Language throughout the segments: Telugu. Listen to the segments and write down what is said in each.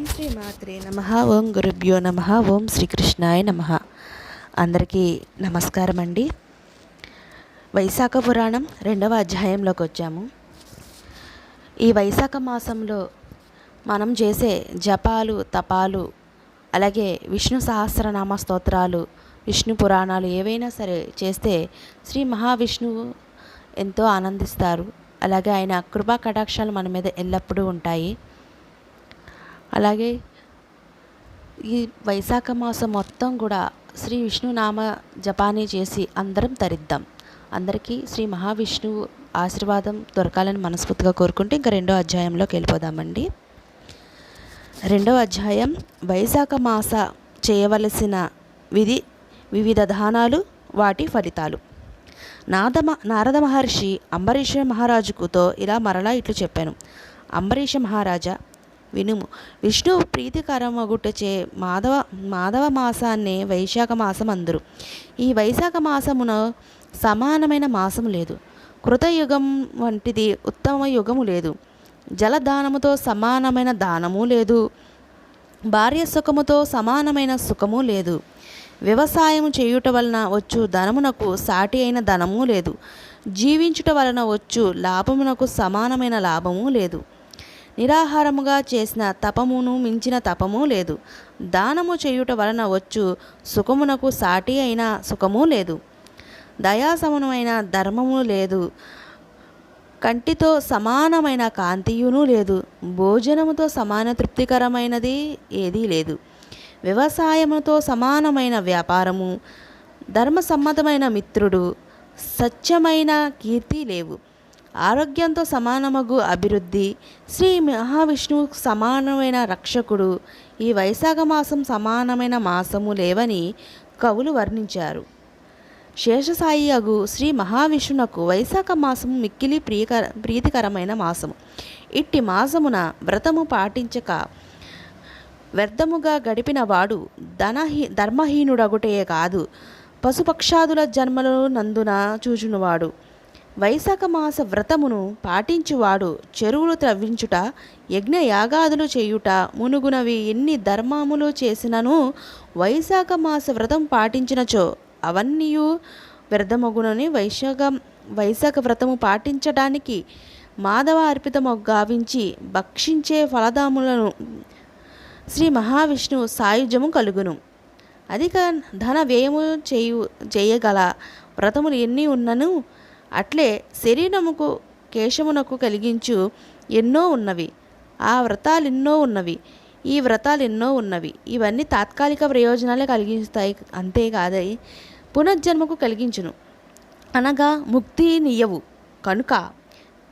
ఓం శ్రీ మాత్రే నమ ఓం గురుభ్యో నమ ఓం శ్రీకృష్ణాయ నమ. అందరికీ నమస్కారం అండి వైశాఖ పురాణం రెండవ అధ్యాయంలోకి వచ్చాము. ఈ వైశాఖ మాసంలో మనం చేసే జపాలు తపాలు అలాగే విష్ణు సహస్రనామ స్తోత్రాలు విష్ణు పురాణాలు ఏవైనా సరే చేస్తే శ్రీ మహావిష్ణువు ఎంతో ఆనందిస్తారు. అలాగే ఆయన కృపా కటాక్షాలు మన మీద ఎల్లప్పుడూ ఉంటాయి. అలాగే ఈ వైశాఖ మాసం మొత్తం కూడా శ్రీ విష్ణునామ జపానీ చేసి అందరం తరిద్దాం. అందరికీ శ్రీ మహావిష్ణువు ఆశీర్వాదం దొరకాలని మనస్ఫూర్తిగా కోరుకుంటే ఇంకా రెండో అధ్యాయంలోకి వెళ్ళిపోదామండి. రెండవ అధ్యాయం వైశాఖ మాస చేయవలసిన విధి వివిధ దానాలు వాటి ఫలితాలు. నాదమ నారద మహర్షి అంబరీష మహారాజుకుతో ఇలా మరలా ఇట్లు చెప్పాను. అంబరీష మహారాజా వినుము. విష్ణు ప్రీతికరమగుటచే మాధవ మాధవ మాసాన్నే వైశాఖ మాసం అందరు ఈ వైశాఖ మాసమున సమానమైన మాసం లేదు. కృతయుగం వంటిది ఉత్తమ యుగము లేదు. జలదానముతో సమానమైన దానము లేదు. భార్య సుఖముతో సమానమైన సుఖము లేదు. వ్యవసాయం చేయుట వలన వచ్చు ధనమునకు సాటి అయిన ధనము లేదు. జీవించుట వలన వచ్చు లాభమునకు సమానమైన లాభము లేదు. నిరాహారముగా చేసిన తపమును మించిన తపము లేదు. దానము చేయుట వలన వచ్చు సుఖమునకు సాటి అయిన సుఖము లేదు. దయాసమనమైన ధర్మము లేదు. కంటితో సమానమైన కాంతియును లేదు. భోజనముతో సమాన తృప్తికరమైనది ఏదీ లేదు. వ్యవసాయముతో సమానమైన వ్యాపారము ధర్మసమ్మతమైన మిత్రుడు సత్యమైన కీర్తి లేవు. ఆరోగ్యంతో సమానమగు అభివృద్ధి. శ్రీ మహావిష్ణువు సమానమైన రక్షకుడు. ఈ వైశాఖ మాసం సమానమైన మాసము లేవని కవులు వర్ణించారు. శేషసాయి అగు శ్రీ మహావిష్ణునకు వైశాఖ మాసము మిక్కిలి ప్రియకర ప్రీతికరమైన మాసము. ఇట్టి మాసమున వ్రతము పాటించక వ్యర్థముగా గడిపిన వాడు ధనహీ ధర్మహీనుడగుటే కాదు పశుపక్షాదుల జన్మలు నందున చూచునువాడు. వైశాఖ మాస వ్రతమును పాటించువాడు చెరువులు త్రవ్వించుట యజ్ఞ యాగాదులు చేయుట మునుగునవి ఎన్ని ధర్మములు చేసినను వైశాఖ మాస వ్రతం పాటించినచో అవన్నీయు వ్యర్థమగునని వైశాఖ వైశాఖ వ్రతము పాటించడానికి మాధవ అర్పితము గావించి భక్షించే ఫలదాములను శ్రీ మహావిష్ణువు సాయుధ్యము కలుగును. అధిక ధన వ్యయము చేయు చేయగల వ్రతములు ఎన్ని ఉన్నను అట్లే శరీరముకు కేశమునకు కలిగించు ఎన్నో ఉన్నవి. ఆ వ్రతాలు ఎన్నో ఉన్నవి. ఈ వ్రతాలు ఎన్నో ఉన్నవి. ఇవన్నీ తాత్కాలిక ప్రయోజనాలే కలిగిస్తాయి. అంతేకాదై పునర్జన్మకు కలిగించును. అనగా ముక్తి నీయవు. కనుక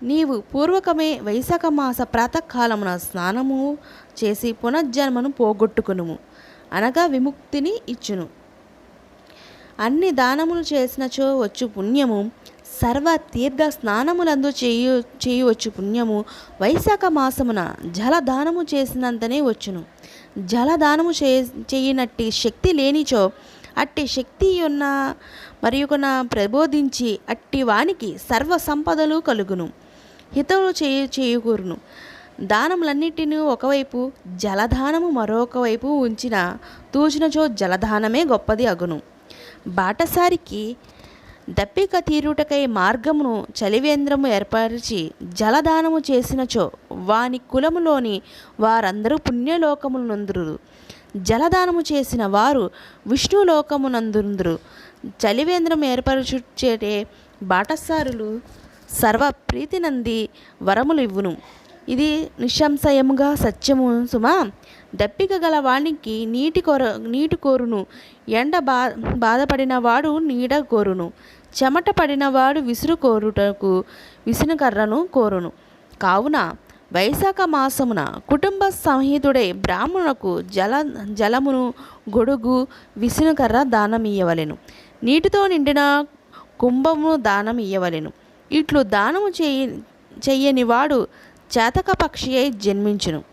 నీవు పూర్వకమే వైశాఖ మాస ప్రాతకాలమున స్నానము చేసి పునర్జన్మను పోగొట్టుకునుము. అనగా విముక్తిని ఇచ్చును. అన్ని దానములు చేసినచో వచ్చు పుణ్యము సర్వ తీర్థ స్నానములందు చేయు చేయవచ్చు పుణ్యము. వైశాఖ మాసమున జలదానము చేసినంతనే వచ్చును. జలదానము చే చేయనట్టి శక్తి లేనిచో అట్టి శక్తి ఉన్న మరియు ప్రబోధించి అట్టి వానికి సర్వ సంపదలు కలుగును. హితవులు చేయ చేయుకూరును. దానములన్నిటినీ ఒకవైపు జలదానము మరొక వైపు ఉంచిన తూచినచో జలదానమే గొప్పది అగును. బాటసారికి దప్పిక తీరుటకై మార్గమును చలివేంద్రము ఏర్పరిచి జలదానము చేసినచో వాని కులములోని వారందరూ పుణ్యలోకమునందురు. జలదానము చేసిన వారు విష్ణులోకమునందుందురు. చలివేంద్రం ఏర్పరచుచేటే బాటసారులు సర్వ ప్రీతినంది వరములు ఇవ్వును. ఇది నిశ్శంశయముగా సత్యము సుమా. దప్పిక గల వానికి నీటి కొర నీటి కోరును. ఎండ బా బాధపడిన వాడు నీడ కోరును. చెమట పడినవాడు విసురు కోరుటకు విసునకర్రను కోరును. కావున వైశాఖ మాసమున కుటుంబ సంహితుడే బ్రాహ్మణులకు జల జలమును గొడుగు విసునకర్ర దానం ఇయ్యవలెను. నీటితో నిండిన కుంభమును దానం ఇయ్యవలెను. ఇట్లు దానము చేయ చెయ్యని వాడు చేతక పక్షి అయి జన్మించును.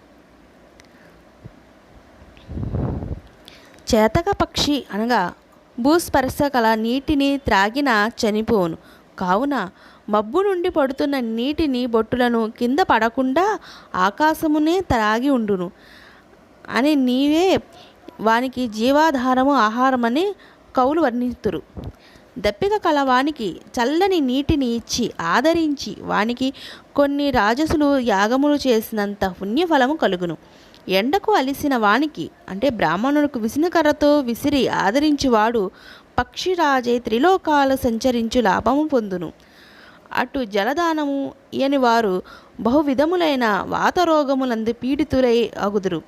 చేతక పక్షి అనగా భూస్పర్శ కల నీటిని త్రాగిన చనిపోను కావున మబ్బు నుండి పడుతున్న నీటిని బొట్టులను కింద పడకుండా ఆకాశమునే త్రాగి ఉండును. అని నీవే వానికి జీవాధారము ఆహారమని కవులు వర్ణిస్తురు దప్పిక కల వానికి చల్లని నీటిని ఇచ్చి ఆదరించి వానికి కొన్ని రాజసులు యాగములు చేసినంత పుణ్యఫలము కలుగును. ఎండకు అలిసిన వానికి అంటే బ్రాహ్మణుడికి విసినకర్రతో విసిరి ఆదరించువాడు పక్షిరాజే త్రిలోకాలు సంచరించు లాభము పొందును. అటు జలదానము ఇయని వారు బహువిధములైన వాతరోగములందు పీడితులై అగుదురు.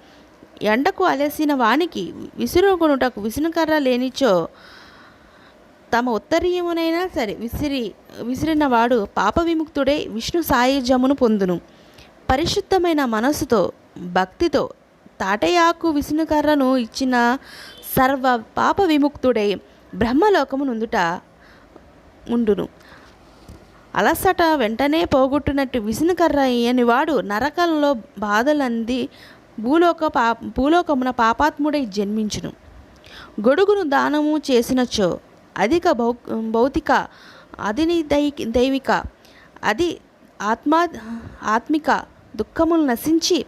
ఎండకు అలసిన వానికి విసురుగునుటకు విసునకర్ర లేనిచో తమ ఉత్తరీయమునైనా సరే విసిరి విసిరినవాడు పాప విముక్తుడై విష్ణు సాయుజమును పొందును. పరిశుద్ధమైన మనసుతో భక్తితో తాటయాకు విష్ణుకర్రను ఇచ్చిన సర్వ పాప విముక్తుడై బ్రహ్మలోకము నుందుట ఉండును. అలసట వెంటనే పోగొట్టునట్టు విసునుకర్ర వాడు నరకంలో బాధలంది భూలోక పా భూలోకమున పాపాత్ముడై జన్మించును. గొడుగును దానము చేసినచో అధిక భౌ భౌతిక అధిని దైవిక అది ఆత్మా ఆత్మిక దుఃఖములు నశించి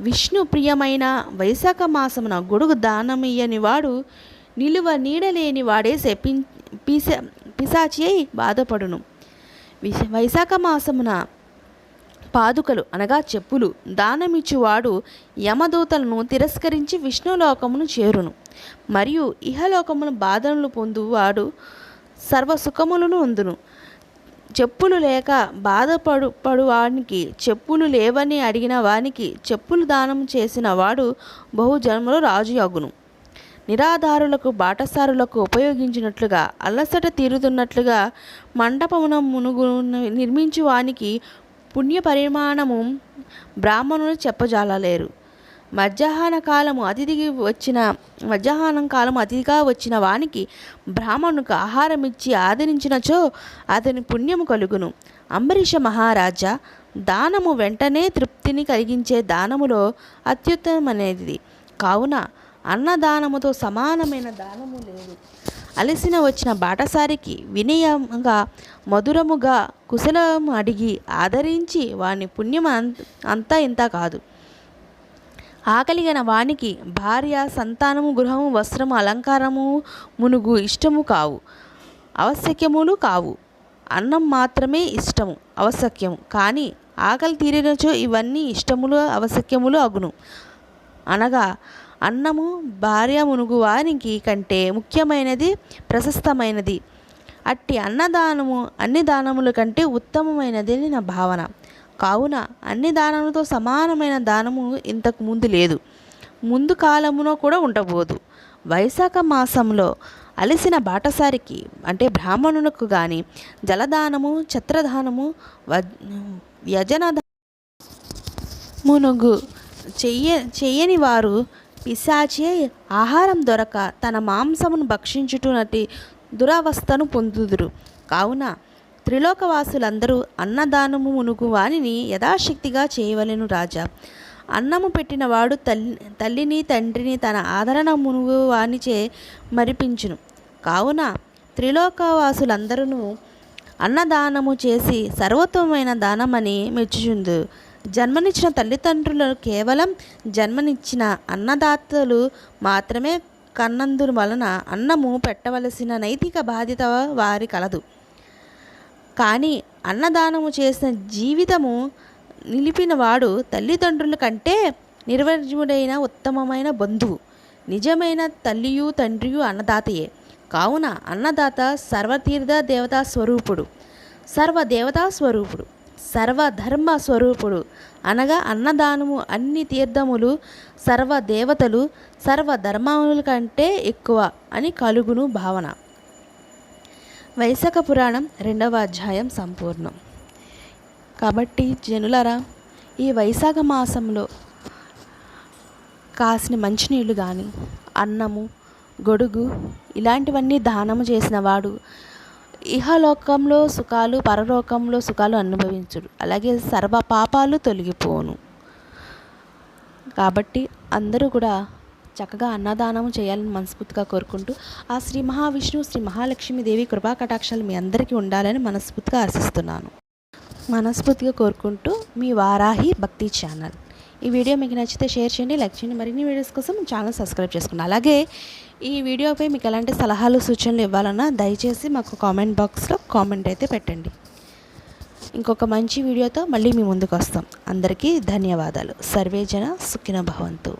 విష్ణు ప్రియమైన వైశాఖ మాసమున గొడుగు దానమియ్యని వాడు నిలువ నీడలేని వాడే శపి పిస పిశాచి అయి బాధపడును. వైశాఖ మాసమున పాదుకలు అనగా చెప్పులు దానమిచ్చువాడు యమదూతలను తిరస్కరించి విష్ణులోకమును చేరును. మరియు ఇహలోకమును బాధనలు పొందువాడు సర్వసుఖములను ఉందును. చెప్పులు లేక బాధపడు పడువానికి చెప్పులు లేవని అడిగిన వానికి చెప్పులు దానం చేసిన వాడు బహుజన్మలో రాజు అగును. నిరాధారులకు బాటసారులకు ఉపయోగించినట్లుగా అలసట తీరుతున్నట్లుగా మండపమున మునుగు నిర్మించు వానికి పుణ్య పరిమాణము బ్రాహ్మణులు చెప్పజాలలేరు. మధ్యాహ్న కాలము అతిథికి వచ్చిన మధ్యాహ్నం కాలము అతిథిగా వచ్చిన వానికి బ్రాహ్మణుకు ఆహారం ఇచ్చి ఆదరించినచో అతని పుణ్యము కలుగును. అంబరీష మహారాజా దానము వెంటనే తృప్తిని కలిగించే దానములో అత్యుత్తమనేది కావున అన్నదానముతో సమానమైన దానము లేదు. అలసిన వచ్చిన బాటసారికి వినయంగా మధురముగా కుశలము అడిగి ఆదరించి వాని పుణ్యం అంత అంతా ఇంత కాదు. ఆకలిగన వానికి భార్య సంతానము గృహము వస్త్రము అలంకారము మునుగు ఇష్టము కావు. ఆవశ్యకములు కావు. అన్నం మాత్రమే ఇష్టము ఆవశ్యకము. కానీ ఆకలి తీరినచో ఇవన్నీ ఇష్టములు ఆవశ్యకములు అగును. అనగా అన్నము భార్య మునుగు వానికి కంటే ముఖ్యమైనది ప్రశస్తమైనది. అట్టి అన్నదానము అన్ని దానముల కంటే ఉత్తమమైనది నా భావన. కావున అన్ని దానములతో సమానమైన దానము ఇంతకు ముందు లేదు. ముందు కాలమునో కూడా ఉండబోదు. వైశాఖ మాసంలో అలసిన బాటసారికి అంటే బ్రాహ్మణులకు కానీ జలదానము ఛత్రదానము వ్యజన మునుగు చెయ్య చెయ్యని వారు పిశాచే ఆహారం దొరక తన మాంసమును భక్షించుటునటి దురవస్థను పొందుదురు. కావున త్రిలోకవాసులందరూ అన్నదానము మునుగు వానిని యథాశక్తిగా చేయవలెను రాజా. అన్నము పెట్టినవాడు తల్లి తల్లిని తండ్రిని తన ఆదరణ మునుగు వానిచే మరిపించును. కావున త్రిలోకవాసులందరూ అన్నదానము చేసి సర్వోత్తమైన దానమని మెచ్చుచుందు. జన్మనిచ్చిన తల్లిదండ్రులు కేవలం జన్మనిచ్చిన అన్నదాతలు మాత్రమే కన్నందు వలన అన్నము పెట్టవలసిన నైతిక బాధ్యత వారి కలదు. కానీ అన్నదానము చేసిన జీవితము నిలిపినవాడు తల్లిదండ్రుల కంటే నిర్వర్జుడైన ఉత్తమమైన బంధువు నిజమైన తల్లియు తండ్రియు అన్నదాతయే. కావున అన్నదాత సర్వతీర్థ దేవతా స్వరూపుడు సర్వ దేవతా స్వరూపుడు సర్వధర్మ స్వరూపుడు. అనగా అన్నదానము అన్ని తీర్థములు సర్వ దేవతలు సర్వధర్మముల కంటే ఎక్కువ అని కలుగును భావన. వైశాఖ పురాణం రెండవ అధ్యాయం సంపూర్ణం. కాబట్టి జనులరా ఈ వైశాఖ మాసంలో కాసిన మంచినీళ్ళు కానీ అన్నము గొడుగు ఇలాంటివన్నీ దానము చేసిన వాడు ఇహలోకంలో సుఖాలు పరలోకంలో సుఖాలు అనుభవించుడు. అలాగే సర్వ పాపాలు తొలగిపోను కాబట్టి అందరూ కూడా చక్కగా అన్నదానం చేయాలని మనస్ఫూర్తిగా కోరుకుంటూ ఆ శ్రీ మహావిష్ణువు శ్రీ మహాలక్ష్మీదేవి కృపా కటాక్షాలు మీ అందరికీ ఉండాలని మనస్ఫూర్తిగా ఆశిస్తున్నాను. మనస్ఫూర్తిగా కోరుకుంటూ మీ వారాహి భక్తి ఛానల్. ఈ వీడియో మీకు నచ్చితే షేర్ చేయండి లైక్ చేయండి మరిన్ని వీడియోస్ కోసం ఛానల్ సబ్స్క్రైబ్ చేసుకోండి. అలాగే ఈ వీడియోపై మీకు ఎలాంటి సలహాలు సూచనలు ఇవ్వాలన్నా దయచేసి మాకు కామెంట్ బాక్స్లో కామెంట్ అయితే పెట్టండి. ఇంకొక మంచి వీడియోతో మళ్ళీ మీ ముందుకు వస్తాం. అందరికీ ధన్యవాదాలు. సర్వేజన సుఖిన భవంతు.